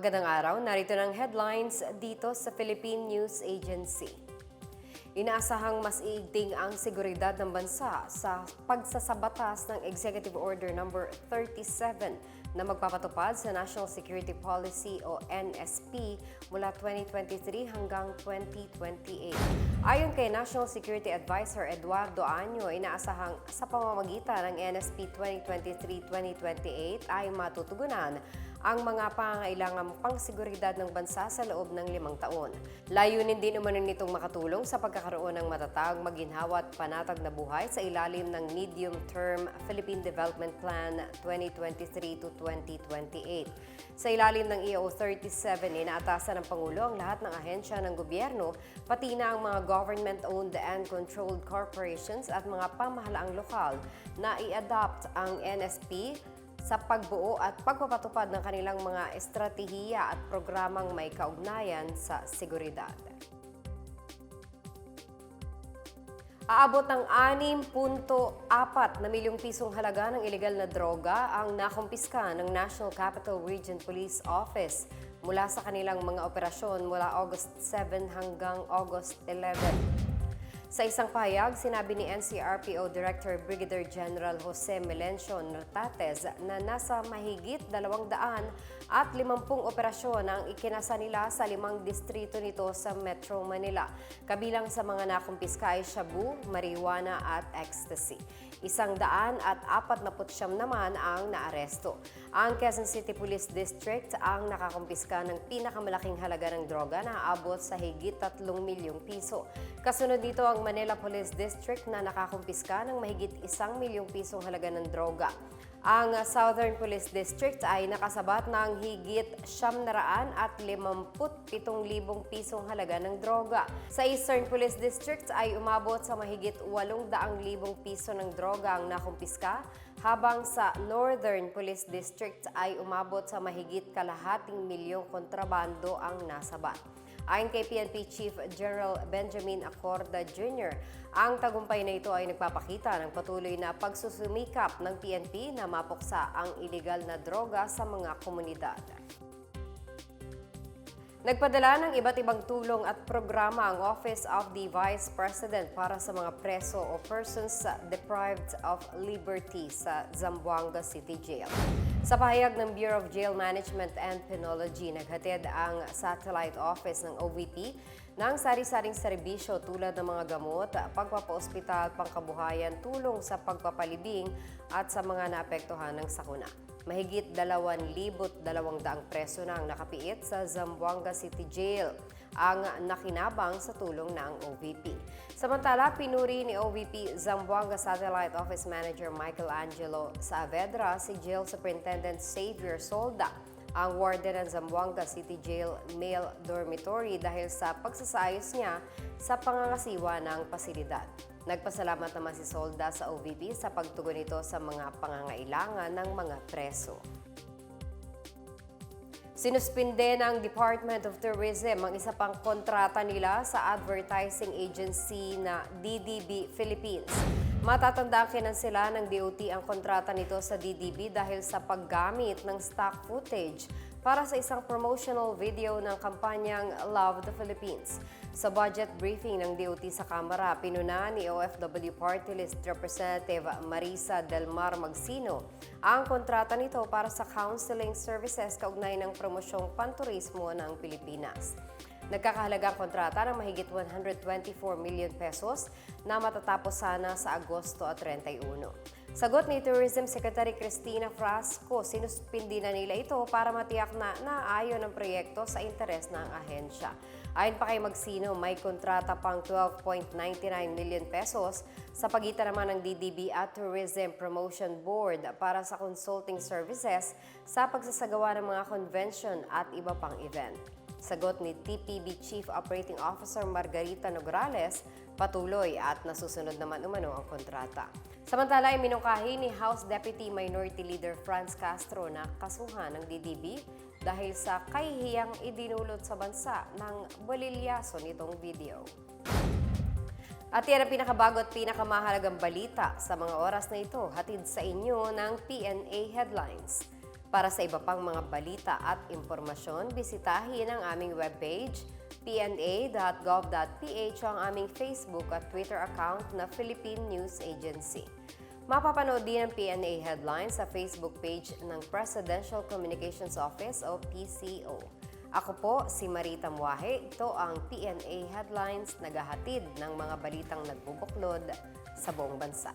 Magandang araw, narito ng headlines dito sa Philippine News Agency. Inaasahang mas iigting ang seguridad ng bansa sa pagsasabatas ng Executive Order No. 37 na magpapatupad sa National Security Policy o NSP mula 2023 hanggang 2028. Ayon kay National Security Advisor Eduardo Año, inaasahang sa pamamagitan ng NSP 2023-2028 ay matutugunan ang mga pangangailangang pangseguridad ng bansa sa loob ng limang taon. Layunin din umano nitong makatulong sa pagkakaroon ng matatag, maginhawa at panatag na buhay sa ilalim ng Medium-Term Philippine Development Plan 2023 to 2028. Sa ilalim ng EO 37, inaatasan ng Pangulo ang lahat ng ahensya ng gobyerno, pati na ang mga government-owned and controlled corporations at mga pamahalaang lokal na i-adopt ang NSP sa pagbuo at pagpapatupad ng kanilang mga estratehiya at programang may kaugnayan sa seguridad. Aabot ng 6.4 na milyong pisong halaga ng ilegal na droga ang nakumpiska ng National Capital Region Police Office mula sa kanilang mga operasyon mula August 7 hanggang August 11. Sa isang pahayag, sinabi ni NCRPO Director Brigadier General Jose Melencio Nartates na nasa mahigit 200 at 50 operasyon ang ikinasa nila sa limang distrito nito sa Metro Manila. Kabilang sa mga nakumpiska ay shabu, marijuana at ecstasy. Isang daan at apat na putsyam naman ang naaresto. Ang Quezon City Police District ang nakakumpiska ng pinakamalaking halaga ng droga na aabot sa higit 3 milyong piso. Kasunod dito ang Manila Police District na nakakumpiska ng mahigit isang milyong pisong halaga ng droga. Ang Southern Police District ay nakasabat ng higit 757,000 pisong halaga ng droga. Sa Eastern Police District ay umabot sa mahigit 800,000 piso ng droga ang nakumpiska, habang sa Northern Police District ay umabot sa mahigit kalahating milyong kontrabando ang nasabat. Ayon kay PNP Chief General Benjamin Acorda Jr., ang tagumpay na ito ay nagpapakita ng patuloy na pagsusumikap ng PNP na mapuksa ang ilegal na droga sa mga komunidad. Nagpadala ng iba't ibang tulong at programa ang Office of the Vice President para sa mga preso o persons deprived of liberty sa Zamboanga City Jail. Sa pahayag ng Bureau of Jail Management and Penology, naghatid ang satellite office ng OVP ng sari-saring serbisyo tulad ng mga gamot, pagpapaospital, pangkabuhayan, tulong sa pagpapalibing at sa mga naapektuhan ng sakuna. Mahigit 2,200 preso na ang nakapiit sa Zamboanga City Jail ang nakinabang sa tulong ng OVP. Samantala, pinuri ni OVP Zamboanga Satellite Office Manager Michael Angelo Saavedra si Jail Superintendent Xavier Solda ang warden ng Zamboanga City Jail Male Dormitory dahil sa pagsasayos niya sa pangangasiwa ng pasilidad. Nagpasalamat naman si Solda sa OVP sa pagtugon nito sa mga pangangailangan ng mga preso. Sinuspinde ng Department of Tourism ang isa pang kontrata nila sa advertising agency na DDB Philippines. Matatanda sila ng DOT ang kontrata nito sa DDB dahil sa paggamit ng stock footage para sa isang promotional video ng kampanyang Love the Philippines. Sa budget briefing ng DOT sa Kamara, pinuna ni OFW Party List Representative Marisa Del Mar Magsino ang kontrata nito para sa counseling services kaugnay ng promosyong panturismo ng Pilipinas. Nagkakahalagang kontrata ng mahigit 124 million pesos na matatapos sana sa Agosto at 31. Sagot ni Tourism Secretary Cristina Frasco, sinuspindi na nila ito para matiyak na naayon ang proyekto sa interes ng ahensya. Ayon pa kay Magsino, may kontrata pang 12.99 million pesos sa pagitan naman ng DDB at Tourism Promotion Board para sa consulting services sa pagsasagawa ng mga convention at iba pang event. Sagot ni TPB Chief Operating Officer Margarita Nograles, patuloy at nasusunod naman umano ang kontrata. Samantala ay minungkahi ni House Deputy Minority Leader Franz Castro na kasuhan ng DDB dahil sa kahihiyang idinulot sa bansa ng bolilyaso nitong video. At yan ang pinakabago at pinakamahalagang balita sa mga oras na ito, hatid sa inyo ng PNA Headlines. Para sa iba pang mga balita at impormasyon, bisitahin ang aming webpage pna.gov.ph o ang aming Facebook at Twitter account na Philippine News Agency. Mapapanood din ang PNA headlines sa Facebook page ng Presidential Communications Office o PCO. Ako po si Marita Muahe. Ito ang PNA Headlines naghahatid ng mga balitang nagbubuklod sa buong bansa.